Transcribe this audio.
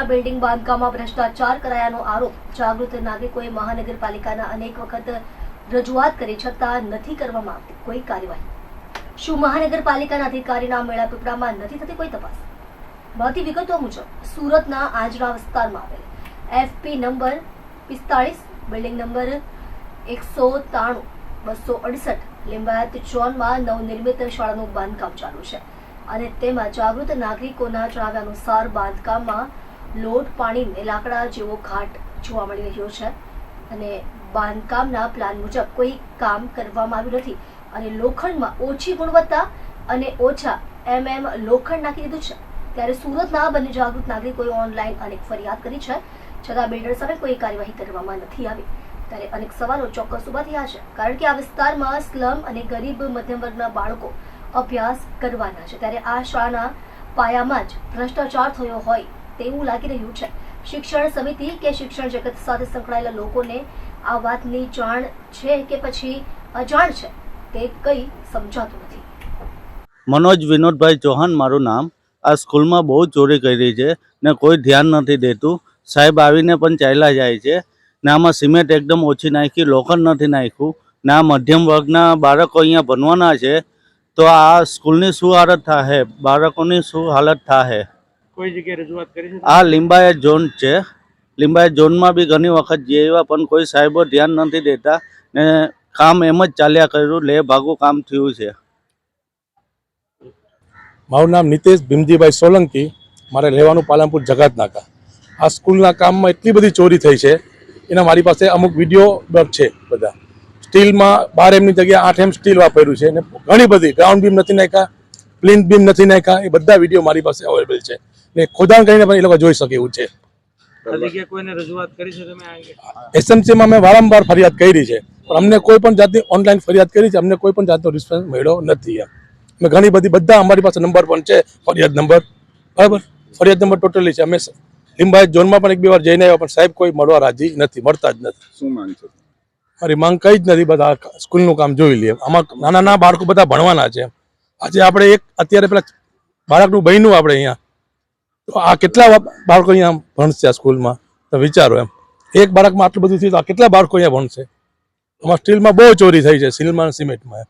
સ્કૂલના બિલ્ડિંગ બાંધકામમાં ભ્રષ્ટાચાર કરાયાનો આરોપ. જાગૃત નાગરિકોએ મહાનગરપાલિકાના અનેક વખત રજૂઆત કરી છતાં નથી કરવામાં આવતી કોઈ કાર્યવાહી. શું મહાનગરપાલિકાના અધિકારીના મેળાપીપળામાં નથી થતી કોઈ તપાસ? મળતી વિગતો મુજબ, સુરતના આજરા વિસ્તારમાં આવેલ એફપી નંબર પિસ્તાળીસ, બિલ્ડિંગ નંબર એકસો ત્રાણું, બસો અડસઠ, લિંબાયત ઝોનમાં નવનિર્મિત શાળાનું બાંધકામ ચાલુ છે. અને તેમાં જાગૃત નાગરિકોના જણાવ્યા અનુસાર બાંધકામમાં લોટ પાણીને લાકડા જેવો ઘાટ જોવા મળી રહ્યો છે. અને બાંધકામના પ્લાન મુજબ કોઈ કામ કરવામાં આવ્યું નથી. અને લોખંડમાં ઓછી ગુણવત્તા અને ઓછા એમએમ લોખંડ નાખી દીધું છે. ત્યારે સુરતના બંને જાગૃત નાગરિકોએ ઓનલાઈન અનેક ફરિયાદ કરી છે. છતાં બિલ્ડર સામે કોઈ કાર્યવાહી કરવામાં નથી આવી. ત્યારે અનેક સવાલો ચોક્કસ ઊભા થયા છે. કારણ કે આ વિસ્તારમાં સ્લમ અને ગરીબ મધ્યમ વર્ગના બાળકો અભ્યાસ કરવાના છે. ત્યારે આ શાળાના પાયામાં જ ભ્રષ્ટાચાર થયો હોય તેવું લાગી રહ્યું છે. શિક્ષણ સમિતિ કે શિક્ષણ જગત સાથે સંકળાયેલા લોકોને આ વાતની જાણ છે કે પછી અજાણ છે તે કંઈ સમજાતું નથી. મનોજ વિનોદભાઈ ચૌહાણ, મારું નામ. આ સ્કૂલમાં બહુ ચોરી કરી છે ને કોઈ ધ્યાન નથી દેતું. સાહેબ આવીને પણ ચાલ્યા જાય છે. ને આમાં સિમેન્ટ એકદમ ઓછી નાખી, લોખંડ નથી નાખ્યું. ને આ મધ્યમ વર્ગના બાળકો અહીંયા ભણવાના છે. તો આ સ્કૂલની શું હાલત થાય બાળકોની શું હાલત થાહે? કોઈ જગ્યાએ રજૂઆત કરી છે? આ લિંબાયત ઝોન છે. લિંબાયત ઝોનમાં બી ઘણી વખત જે એવા પણ કોઈ સાહેબો ધ્યાન નથી દેતા ને કામ એમ જ ચાલ્યા કર્યું લે ભાગું કામ થયું છે. મારું નામ નિતેશ ભીમજીભાઈ સોલંકી. મારે રહેવાનું પાલનપુર જગાત નાકા આ સ્કૂલના કામમાં એટલી બધી ચોરી થઈ છે. એના મારી પાસે અમુક વીડિયો છે બધા. સ્ટીલમાં બાર એમની જગ્યાએ આઠ એમ સ્ટીલ વાપર્યું છે. અને ઘણી બધી ગ્રાઉન્ડ બીમ નથી નાખ્યા પ્લિન્થ બીમ નથી નાખ્યા એ બધા વીડિયો મારી પાસે અવેલેબલ છે. ને ખોદાણ કરીને પણ એ લોકો જોઈ શકે એવું છે. એસએમસીમાં મેં વારંવાર ફરિયાદ કરી છે. પણ અમને કોઈ પણ જાતની ઓનલાઈન ફરિયાદ કરી છે અમને કોઈ પણ જાતનો રિસ્પોન્સ મળ્યો નથી અમે ઘણી બધી બધા અમારી પાસે નંબર પણ છે ફરિયાદ નંબર બરાબર? ફરિયાદ નંબર ટોટલી છે. અમે લિંબાયત ઝોનમાં પણ એક બે વાર જઈને આવ્યા પણ સાહેબ કોઈ મળવા રાજી નથી મળતા જ નથી. શું માંગ છે? મારી માંગ કઈ જ નથી બધા સ્કૂલનું કામ જોઈ લઈએ. આમાં નાના નાના બાળકો બધા ભણવાના છે. આજે આપણે એક અત્યારે પેલા બાળકનું બન્યું આપણે અહીંયા તો આ કેટલા બાળકો અહીંયા ભણશે આ સ્કૂલમાં? તો વિચારો એમ. એક બાળકમાં આટલું બધું થયું તો આ કેટલા બાળકો અહીંયા ભણશે? આમાં સ્ટીલમાં બહુ ચોરી થઈ છે સ્ટીલમાં સિમેન્ટમાં